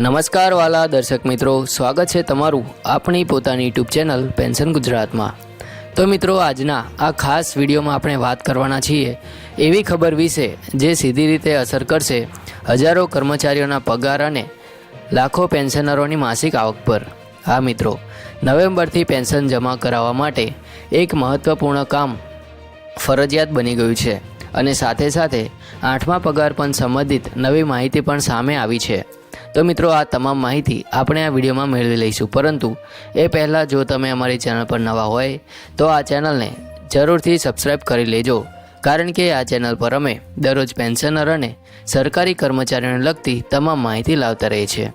નમસ્કાર વાલા દર્શક મિત્રો, સ્વાગત છે તમારું આપણી પોતાની યુટ્યુબ ચેનલ પેન્શન ગુજરાતમાં. તો મિત્રો, આજના આ ખાસ વિડીયોમાં આપણે વાત કરવાના છીએ એવી ખબર વિશે જે સીધી રીતે અસર કરશે હજારો કર્મચારીઓના પગાર અને લાખો પેન્શનરોની માસિક આવક પર. હા મિત્રો, નવેમ્બરથી પેન્શન જમા કરાવવા માટે એક મહત્ત્વપૂર્ણ કામ ફરજિયાત બની ગયું છે અને સાથે સાથે આઠમા પગાર પણ સંબંધિત નવી માહિતી પણ સામે આવી છે. તો મિત્રો, આ તમામ માહિતી આપણે આ વિડીયોમાં મેળવી લઈશું. પરંતુ એ પહેલાં જો તમે અમારી ચેનલ પર નવા હોય, તો આ ચેનલને જરૂરથી સબસ્ક્રાઈબ કરી લેજો. કારણ કે આ ચેનલ પર અમે દરરોજ પેન્શનર અને સરકારી કર્મચારીઓને લગતી તમામ માહિતી લાવતા રહીએ છીએ.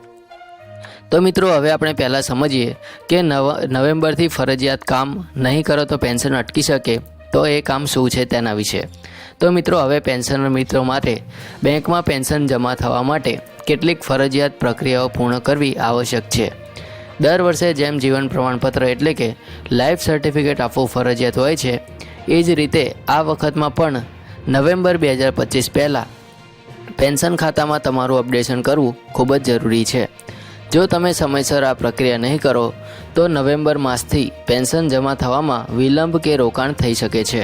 તો મિત્રો, હવે આપણે પહેલાં સમજીએ કે નવ નવેમ્બરથી ફરજિયાત કામ નહીં કરો તો પેન્શન અટકી શકે. તો એ કામ શું છે તેના વિશે? તો મિત્રો, હવે પેન્શનર મિત્રો માટે બેંકમાં પેન્શન જમા થવા માટે કેટલીક ફરજિયાત પ્રક્રિયાઓ પૂર્ણ કરવી આવશ્યક છે. દર વર્ષે જેમ જીવન પ્રમાણપત્ર એટલે કે લાઈફ સર્ટિફિકેટ આપવું ફરજિયાત હોય છે, એ જ રીતે આ વખતમાં પણ નવેમ્બર બે હજાર પચીસ પહેલાં પેન્શન ખાતામાં તમારું અપડેશન કરવું ખૂબ જ જરૂરી છે. જો તમે સમયસર આ પ્રક્રિયા નહીં કરો, તો નવેમ્બર માસથી પેન્શન જમા થવામાં વિલંબ કે રોકાણ થઈ શકે છે.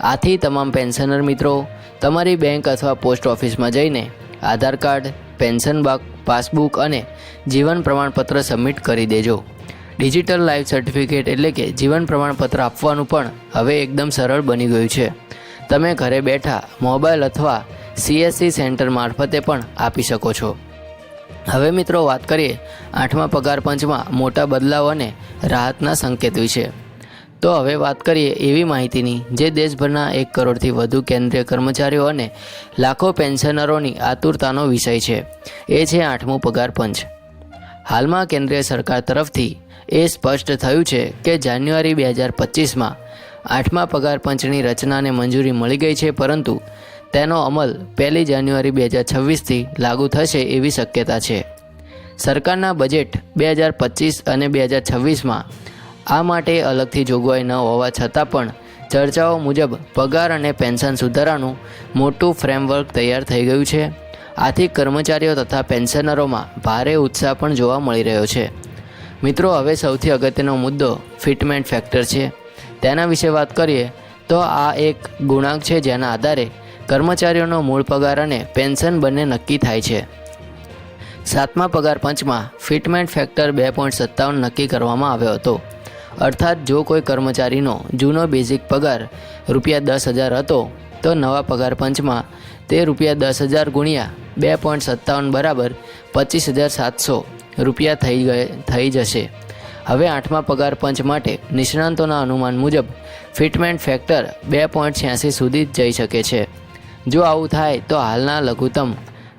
આથી તમામ પેન્શનર મિત્રો, તમારી બેંક અથવા પોસ્ટ ઓફિસમાં જઈને Aadhaar card, pension bank, passbook અને જીવન પ્રમાણપત્ર સબમિટ કરી દેજો. ડિજિટલ લાઈફ સર્ટિફિકેટ એટલે કે જીવન પ્રમાણપત્ર આપવાનું પણ હવે એકદમ સરળ બની ગયું છે. તમે ઘરે બેઠા મોબાઈલ અથવા સીએસસી સેન્ટર મારફતે પણ આપી શકો છો. હવે મિત્રો વાત કરીએ આઠમા પગાર પંચમાં મોટા બદલાવ અને રાહતના સંકેત વિશે. તો હવે વાત કરીએ એવી માહિતીની જે દેશભરના એક કરોડથી વધુ કેન્દ્રીય કર્મચારીઓ અને લાખો પેન્શનરોની આતુરતાનો વિષય છે. એ છે આઠમું પગાર પંચ. હાલમાં કેન્દ્રીય સરકાર તરફથી એ સ્પષ્ટ થયું છે કે જાન્યુઆરી બે હજાર પચીસમાં આઠમા પગાર પંચની રચનાને મંજૂરી મળી ગઈ છે, પરંતુ તેનો અમલ પહેલી જાન્યુઆરી બે હજાર છવ્વીસથી લાગુ થશે એવી શક્યતા છે. સરકારના બજેટ બે હજાર પચીસ અને બે હજાર છવ્વીસમાં આ માટે અલગથી જોગવાઈ ન હોવા છતાં પણ ચર્ચાઓ મુજબ પગાર અને પેન્શન સુધારાનું મોટું ફ્રેમવર્ક તૈયાર થઈ ગયું છે. આથી કર્મચારીઓ તથા પેન્શનરોમાં ભારે ઉત્સાહ પણ જોવા મળી રહ્યો છે. મિત્રો, હવે સૌથી અગત્યનો મુદ્દો ફિટમેન્ટ ફેક્ટર છે. તેના વિશે વાત કરીએ તો આ એક ગુણાંક છે જેના આધારે કર્મચારીઓનો મૂળ પગાર અને પેન્શન બંને નક્કી થાય છે. સાતમા પગાર પંચમાં ફિટમેન્ટ ફેક્ટર બે પોઈન્ટ સત્તાવન નક્કી કરવામાં આવ્યો હતો. અર્થાત જો કોઈ કર્મચારીનો જૂનો બેઝિક પગાર રૂપિયા દસ હજાર હતો, તો નવા પગાર પંચમાં તે રૂપિયા દસ હજાર ગુણ્યા બે પોઈન્ટ સત્તાવન બરાબર પચીસ હજાર સાતસો રૂપિયા થઈ ગયે, થઈ જશે. હવે આઠમા પગાર પંચ માટે નિષ્ણાંતોના અનુમાન મુજબ ફિટમેન્ટ ફેક્ટર બે પોઈન્ટ છ્યાસી સુધી જઈ શકે છે. જો આવું થાય તો હાલના લઘુત્તમ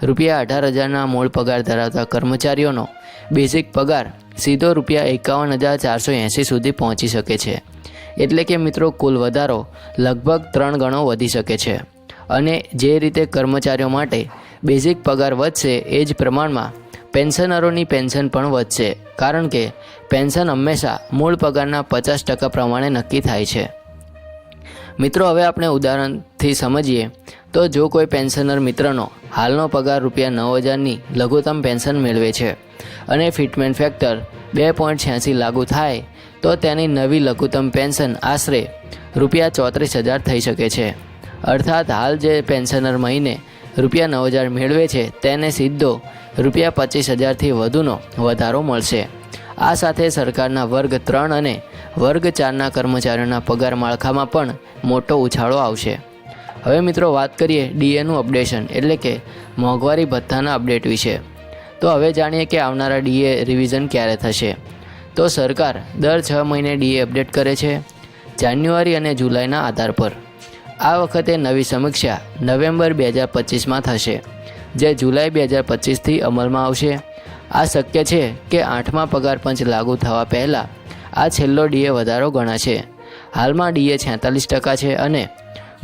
રૂપિયા અઢાર હજારના મૂળ પગાર ધરાવતા કર્મચારીઓનો બેઝિક પગાર સીધો રૂપિયા એકાવન હજાર ચારસો એંસી સુધી પહોંચી શકે છે. એટલે કે મિત્રો કુલ વધારો લગભગ ત્રણ ગણો વધી શકે છે. અને જે રીતે કર્મચારીઓ માટે બેઝિક પગાર વધશે એ જ પ્રમાણમાં પેન્શનરોની પેન્શન પણ વધશે, કારણ કે પેન્શન હંમેશા મૂળ પગારના પચાસ ટકા પ્રમાણે નક્કી થાય છે. મિત્રો, હવે આપણે ઉદાહરણથી સમજીએ, તો જો કોઈ પેન્શનર મિત્રનો હાલનો પગાર રૂપિયા નવ હજારની લઘુત્તમ પેન્શન મેળવે છે અને ફિટમેન્ટ ફેક્ટર બે પોઈન્ટ છ્યાસી લાગુ થાય, તો તેની નવી લઘુત્તમ પેન્શન આશરે રૂપિયા ચોત્રીસ હજાર થઈ શકે છે. અર્થાત હાલ જે પેન્શનર મહિને રૂપિયા નવ હજાર મેળવે છે, તેને સીધો રૂપિયા પચીસ હજારથી વધુનો વધારો મળશે. આ સાથે સરકારના વર્ગ ત્રણ અને વર્ગ ચારના કર્મચારીઓના પગાર માળખામાં પણ મોટો ઉછાળો આવશે. હવે મિત્રો વાત કરીએ ડીએનું અપડેશન એટલે કે મોંઘવારી ભથ્થાના અપડેટ વિશે. તો હવે જાણીએ કે આવનારા ડીએ રિવિઝન ક્યારે થશે. તો સરકાર દર છ મહિને ડીએ અપડેટ કરે છે, જાન્યુઆરી અને જુલાઈના આધાર પર. આ વખતે નવી સમીક્ષા નવેમ્બર બે હજાર પચીસમાં થશે, જે જુલાઈ બે હજાર પચીસથી અમલમાં આવશે. આ શક્ય છે કે આઠમા પગાર પંચ લાગુ થવા પહેલાં આ છેલ્લો ડીએ વધારો ગણાશે. હાલમાં ડીએ છેતાલીસ ટકા છે અને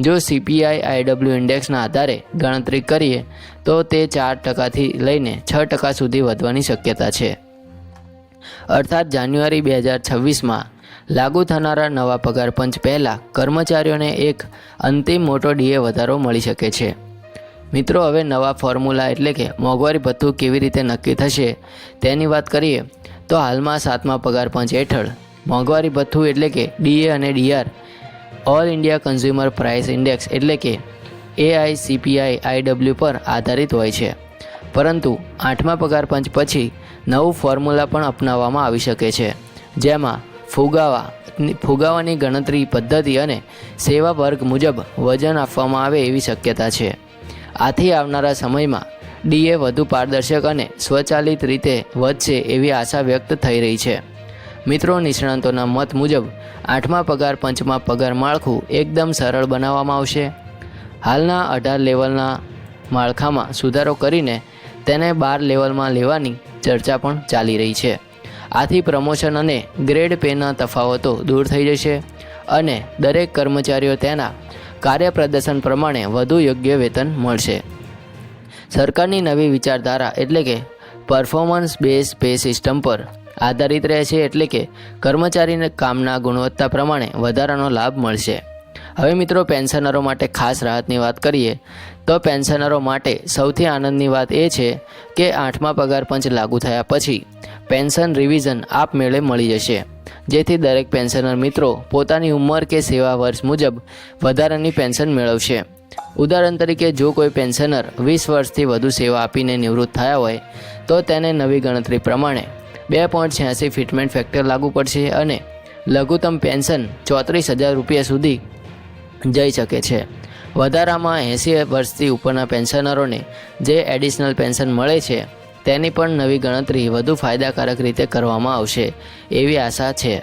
જો સીપીઆઈ આઈડબ્લ્યુ ઇન્ડેક્સના આધારે ગણતરી કરીએ, તો તે ચાર ટકાથી લઈને છ ટકા સુધી વધવાની શક્યતા છે. અર્થાત જાન્યુઆરી બે હજાર છવ્વીસમાં લાગુ થનારા નવા પગાર પંચ પહેલાં કર્મચારીઓને એક અંતિમ મોટો ડીએ વધારો મળી શકે છે. મિત્રો, હવે નવા ફોર્મ્યુલા એટલે કે મોંઘવારી ભથ્થું કેવી રીતે નક્કી થશે તેની વાત કરીએ, તો હાલમાં સાતમા પગાર પંચ હેઠળ મોંઘવારી ભથ્થું એટલે કે ડીએ અને DR all India consumer price index એટલે કે એઆઈસીપીઆઈ આઈડબલ્યુ પર આધારિત હોય છે. પરંતુ આઠમા પગાર પંચ પછી નવું ફોર્મ્યુલા પણ અપનાવવામાં આવી શકે છે, જેમાં ફુગાવા, ફુગાવાની ગણતરી પદ્ધતિ અને સેવા વર્ગ મુજબ વજન આપવામાં આવે એવી શક્યતા છે. આથી આવનારા સમયમાં ડીએ વધુ પારદર્શક અને સ્વચાલિત રીતે વધશે એવી આશા વ્યક્ત થઈ રહી છે. મિત્રો, નિષ્ણાંતોના મત મુજબ આઠમા પગાર, પંચમાં પગાર માળખું એકદમ સરળ બનાવવામાં આવશે. હાલના અઢાર લેવલના માળખામાં સુધારો કરીને તેને બાર લેવલમાં લેવાની ચર્ચા પણ ચાલી રહી છે. આથી પ્રમોશન અને ગ્રેડ પેના તફાવતો દૂર થઈ જશે અને દરેક કર્મચારીઓ તેના કાર્યપ્રદર્શન પ્રમાણે વધુ યોગ્ય વેતન મળશે. સરકારની નવી વિચારધારા એટલે કે પરફોર્મન્સ બેઝ પે સિસ્ટમ પર આધારિત રહે છે એટલે કે કર્મચારીને કામના ગુણવત્તા પ્રમાણે વધારાનો લાભ મળશે. હવે મિત્રો, પેન્શનરો માટે ખાસ રાહતની વાત કરીએ, તો પેન્શનરો માટે સૌથી આનંદની વાત એ છે કે આઠમા પગાર પંચ લાગુ થયા પછી પેન્શન રિવિઝન આપમેળે મળી જશે. જેથી દરેક પેન્શનર મિત્રો પોતાની ઉંમર કે સેવા વર્ષ મુજબ વધારાની પેન્શન મેળવશે. ઉદાહરણ તરીકે, જો કોઈ પેન્શનર વીસ વર્ષથી વધુ સેવા આપીને નિવૃત્ત થયા હોય, તો તેને નવી ગણતરી પ્રમાણે બે પોઈન્ટ છ્યાસી ફિટમેન્ટ ફેક્ટર લાગુ પડશે અને લઘુત્તમ પેન્શન ચોત્રીસ હજાર રૂપિયા સુધી જઈ શકે છે. વધારામાં એંસી વર્ષથી ઉપરના પેન્શનરોને જે એડિશનલ પેન્શન મળે છે, તેની પણ નવી ગણતરી વધુ ફાયદાકારક રીતે કરવામાં આવશે એવી આશા છે.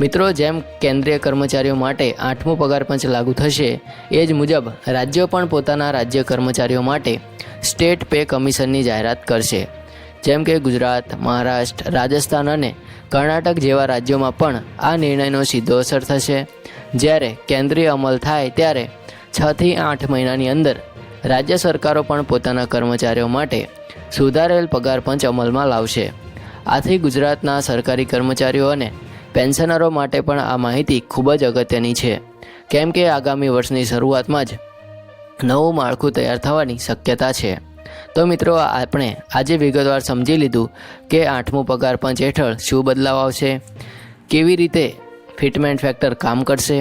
મિત્રો, જેમ કેન્દ્રીય કર્મચારીઓ માટે આઠમો પગાર પંચ લાગુ થશે, એ જ મુજબ રાજ્યો પણ પોતાના રાજ્ય કર્મચારીઓ માટે સ્ટેટ પે કમિશનની જાહેરાત કરશે. જેમ કે ગુજરાત, મહારાષ્ટ્ર, રાજસ્થાન અને કર્ણાટક જેવા રાજ્યોમાં પણ આ નિર્ણયનો સીધો અસર થશે. જ્યારે કેન્દ્રીય અમલ થાય ત્યારે છથી આઠ મહિનાની અંદર રાજ્ય સરકારો પણ પોતાના કર્મચારીઓ માટે સુધારેલ પગાર પંચ અમલમાં લાવશે. આથી ગુજરાતના સરકારી કર્મચારીઓ અને પેન્શનરો માટે પણ આ માહિતી ખૂબ જ અગત્યની છે. કેમ કે આગામી વર્ષની શરૂઆતમાં જ નવું માળખું તૈયાર થવાની શક્યતા છે. તો મિત્રો, આપણે આજે વિગતવાર સમજી લીધું કે આઠમું પગાર પંચ હેઠળ શું બદલાવ આવશે, કેવી રીતે ફિટમેન્ટ ફેક્ટર કામ કરશે,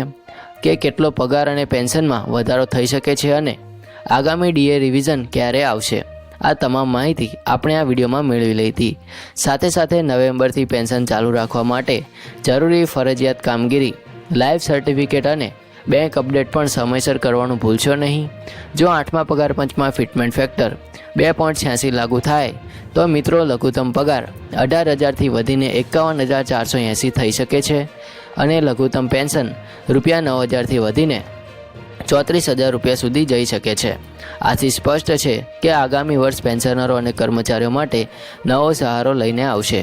કે કેટલો પગાર અને પેન્શનમાં વધારો થઈ શકે છે અને આગામી ડીએ રિવિઝન ક્યારે આવશે. આ તમામ માહિતી આપણે આ વિડીયોમાં મેળવી લઈ હતી. સાથે સાથે નવેમ્બરથી પેન્શન ચાલુ રાખવા માટે જરૂરી ફરજિયાત કામગીરી, લાઈફ સર્ટિફિકેટ અને બેંક અપડેટ પણ સમયસર કરવાનું ભૂલશો નહીં. જો આઠમા પગાર પંચમાં ફિટમેન્ટ ફેક્ટર બે પોઈન્ટ છ્યાસી લાગુ થાય, તો મિત્રો લઘુત્તમ પગાર અઢાર હજારથી વધીને એકાવન હજાર ચારસો એંસી થઈ શકે છે અને લઘુત્તમ પેન્શન રૂપિયા નવ હજારથી વધીને ચોત્રીસ હજાર રૂપિયા સુધી જઈ શકે છે. આથી સ્પષ્ટ છે કે આગામી વર્ષ પેન્શનરો અને કર્મચારીઓ માટે નવો સહારો લઈને આવશે.